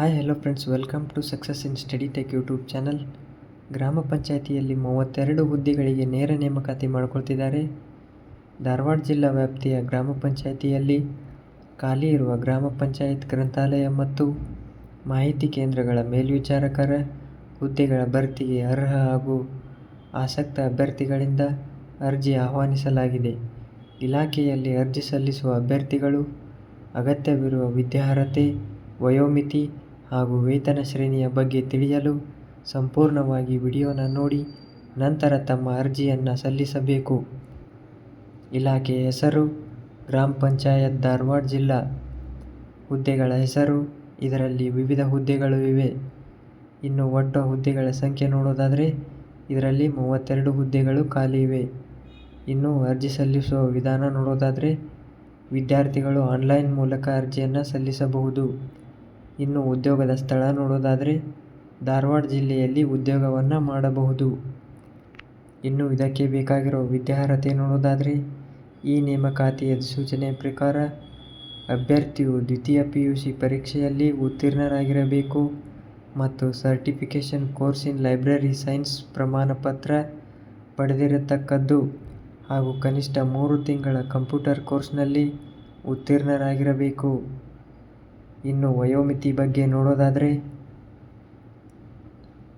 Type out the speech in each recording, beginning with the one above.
Hi hello friends welcome to success in study tech YouTube channel ಗ್ರಾಮ ಪಂಚಾಯಿತಿಯಲ್ಲಿ ಮೂವತ್ತೆರಡು ಹುದ್ದೆಗಳಿಗೆ ನೇರ ನೇಮಕಾತಿ ಮಾಡಿಕೊಳ್ತಿದ್ದಾರೆ. ಧಾರವಾಡ ಜಿಲ್ಲಾ ವ್ಯಾಪ್ತಿಯ ಗ್ರಾಮ ಪಂಚಾಯಿತಿಯಲ್ಲಿ ಖಾಲಿ ಇರುವ ಗ್ರಾಮ ಪಂಚಾಯತ್ ಗ್ರಂಥಾಲಯ ಮತ್ತು ಮಾಹಿತಿ ಕೇಂದ್ರಗಳ ಮೇಲ್ವಿಚಾರಕರ ಹುದ್ದೆಗಳ ಭರ್ತಿಗೆ ಅರ್ಹ ಹಾಗೂ ಆಸಕ್ತ ಅಭ್ಯರ್ಥಿಗಳಿಂದ ಅರ್ಜಿ ಆಹ್ವಾನಿಸಲಾಗಿದೆ. ಇಲಾಖೆಯಲ್ಲಿ ಅರ್ಜಿ ಸಲ್ಲಿಸುವ ಅಭ್ಯರ್ಥಿಗಳು ಅಗತ್ಯವಿರುವ ವಿದ್ಯಾರ್ಹತೆ, ವಯೋಮಿತಿ ಹಾಗೂ ವೇತನ ಶ್ರೇಣಿಯ ಬಗ್ಗೆ ತಿಳಿಯಲು ಸಂಪೂರ್ಣವಾಗಿ ವಿಡಿಯೋನ ನೋಡಿ ನಂತರ ತಮ್ಮ ಅರ್ಜಿಯನ್ನು ಸಲ್ಲಿಸಬೇಕು. ಇಲಾಖೆಯ ಹೆಸರು, ಗ್ರಾಮ ಪಂಚಾಯತ್ ಧಾರವಾಡ ಜಿಲ್ಲಾ. ಹುದ್ದೆಗಳ ಹೆಸರು, ಇದರಲ್ಲಿ ವಿವಿಧ ಹುದ್ದೆಗಳು ಇವೆ. ಇನ್ನು ಒಟ್ಟು ಹುದ್ದೆಗಳ ಸಂಖ್ಯೆ ನೋಡೋದಾದರೆ ಇದರಲ್ಲಿ ಮೂವತ್ತೆರಡು ಹುದ್ದೆಗಳು ಖಾಲಿ ಇವೆ. ಇನ್ನು ಅರ್ಜಿ ಸಲ್ಲಿಸುವ ವಿಧಾನ ನೋಡೋದಾದರೆ ವಿದ್ಯಾರ್ಥಿಗಳು ಆನ್ಲೈನ್ ಮೂಲಕ ಅರ್ಜಿಯನ್ನು ಸಲ್ಲಿಸಬಹುದು. ಇನ್ನು ಉದ್ಯೋಗದ ಸ್ಥಳ ನೋಡೋದಾದರೆ ಧಾರವಾಡ ಜಿಲ್ಲೆಯಲ್ಲಿ ಉದ್ಯೋಗವನ್ನು ಮಾಡಬಹುದು. ಇನ್ನು ಇದಕ್ಕೆ ಬೇಕಾಗಿರೋ ವಿದ್ಯಾರ್ಹತೆ ನೋಡೋದಾದರೆ ಈ ನೇಮಕಾತಿ ಅಧಿಸೂಚನೆ ಪ್ರಕಾರ ಅಭ್ಯರ್ಥಿಯು ದ್ವಿತೀಯ ಪಿ ಯು ಸಿ ಪರೀಕ್ಷೆಯಲ್ಲಿ ಉತ್ತೀರ್ಣರಾಗಿರಬೇಕು ಮತ್ತು certification course in library science ಪ್ರಮಾಣಪತ್ರ ಪಡೆದಿರತಕ್ಕದ್ದು ಹಾಗೂ ಕನಿಷ್ಠ ಮೂರು ತಿಂಗಳ ಕಂಪ್ಯೂಟರ್ ಕೋರ್ಸ್ನಲ್ಲಿ ಉತ್ತೀರ್ಣರಾಗಿರಬೇಕು. ಇನ್ನು ವಯೋಮಿತಿ ಬಗ್ಗೆ ನೋಡೋದಾದರೆ,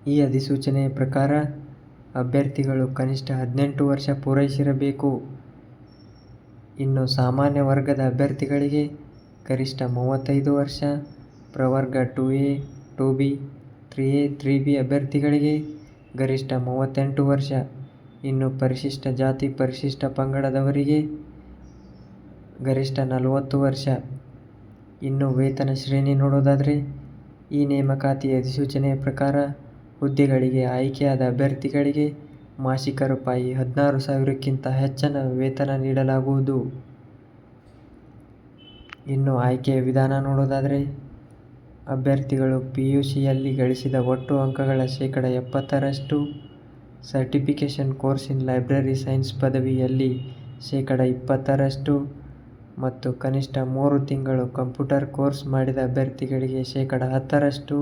ಈ ಅಧಿಸೂಚನೆಯ ಪ್ರಕಾರ ಅಭ್ಯರ್ಥಿಗಳು ಕನಿಷ್ಠ ಹದಿನೆಂಟು ವರ್ಷ ಪೂರೈಸಿರಬೇಕು. ಇನ್ನು ಸಾಮಾನ್ಯ ವರ್ಗದ ಅಭ್ಯರ್ಥಿಗಳಿಗೆ ಗರಿಷ್ಠ ಮೂವತ್ತೈದು ವರ್ಷ, ಪ್ರವರ್ಗ two A, two B, three A, three B ಅಭ್ಯರ್ಥಿಗಳಿಗೆ ಗರಿಷ್ಠ ಮೂವತ್ತೆಂಟು ವರ್ಷ. ಇನ್ನು ಪರಿಶಿಷ್ಟ ಜಾತಿ ಪರಿಶಿಷ್ಟ ಪಂಗಡದವರಿಗೆ ಗರಿಷ್ಠ ನಲವತ್ತು ವರ್ಷ. ಇನ್ನು ವೇತನ ಶ್ರೇಣಿ ನೋಡೋದಾದರೆ, ಈ ನೇಮಕಾತಿ ಅಧಿಸೂಚನೆಯ ಪ್ರಕಾರ ಹುದ್ದೆಗಳಿಗೆ ಆಯ್ಕೆಯಾದ ಅಭ್ಯರ್ಥಿಗಳಿಗೆ ಮಾಸಿಕ ರೂಪಾಯಿ ಹದಿನಾರು ಸಾವಿರಕ್ಕಿಂತ ಹೆಚ್ಚಿನ ವೇತನ ನೀಡಲಾಗುವುದು. ಇನ್ನು ಆಯ್ಕೆಯ ವಿಧಾನ ನೋಡೋದಾದರೆ, ಅಭ್ಯರ್ಥಿಗಳು ಪಿ ಯು ಸಿಯಲ್ಲಿ ಗಳಿಸಿದ ಒಟ್ಟು ಅಂಕಗಳ ಶೇಕಡ ಎಪ್ಪತ್ತರಷ್ಟು certification course in library science ಪದವಿಯಲ್ಲಿ ಶೇಕಡ ಇಪ್ಪತ್ತರಷ್ಟು ಮತ್ತು ಕನಿಷ್ಠ ಮೂರು ತಿಂಗಳು ಕಂಪ್ಯೂಟರ್ ಕೋರ್ಸ್ ಮಾಡಿದ ಅಭ್ಯರ್ಥಿಗಳಿಗೆ ಶೇಕಡ ಹತ್ತರಷ್ಟು,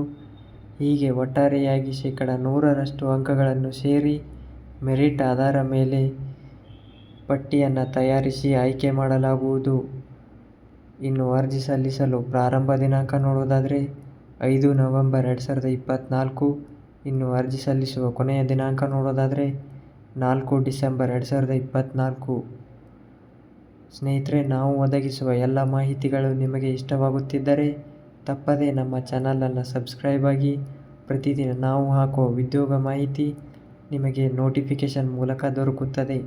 ಹೀಗೆ ಒಟ್ಟಾರೆಯಾಗಿ ಶೇಕಡ ನೂರರಷ್ಟು ಅಂಕಗಳನ್ನು ಸೇರಿ ಮೆರಿಟ್ ಆಧಾರ ಮೇಲೆ ಪಟ್ಟಿಯನ್ನು ತಯಾರಿಸಿ ಆಯ್ಕೆ ಮಾಡಲಾಗುವುದು. ಇನ್ನು ಅರ್ಜಿ ಸಲ್ಲಿಸಲು ಪ್ರಾರಂಭ ದಿನಾಂಕ ನೋಡುವುದಾದರೆ ಐದು ನವೆಂಬರ್ ಎರಡು ಸಾವಿರದ ಇಪ್ಪತ್ತ್ನಾಲ್ಕು ಇನ್ನು ಅರ್ಜಿ ಸಲ್ಲಿಸುವ ಕೊನೆಯ ದಿನಾಂಕ ನೋಡೋದಾದರೆ ನಾಲ್ಕು ಡಿಸೆಂಬರ್ ಎರಡು ಸಾವಿರದ ಇಪ್ಪತ್ತ್ನಾಲ್ಕು ಸ್ನೇಹಿತರೆ, ನಾವು ಒದಗಿಸುವ ಎಲ್ಲ ಮಾಹಿತಿಗಳು ನಿಮಗೆ ಇಷ್ಟವಾಗುತ್ತಿದ್ದರೆ ತಪ್ಪದೇ ನಮ್ಮ ಚಾನಲನ್ನು ಸಬ್ಸ್ಕ್ರೈಬ್ ಆಗಿ, ಪ್ರತಿದಿನ ನಾವು ಹಾಕುವ ಉದ್ಯೋಗ ಮಾಹಿತಿ ನಿಮಗೆ ನೋಟಿಫಿಕೇಶನ್ ಮೂಲಕ ದೊರಕುತ್ತದೆ.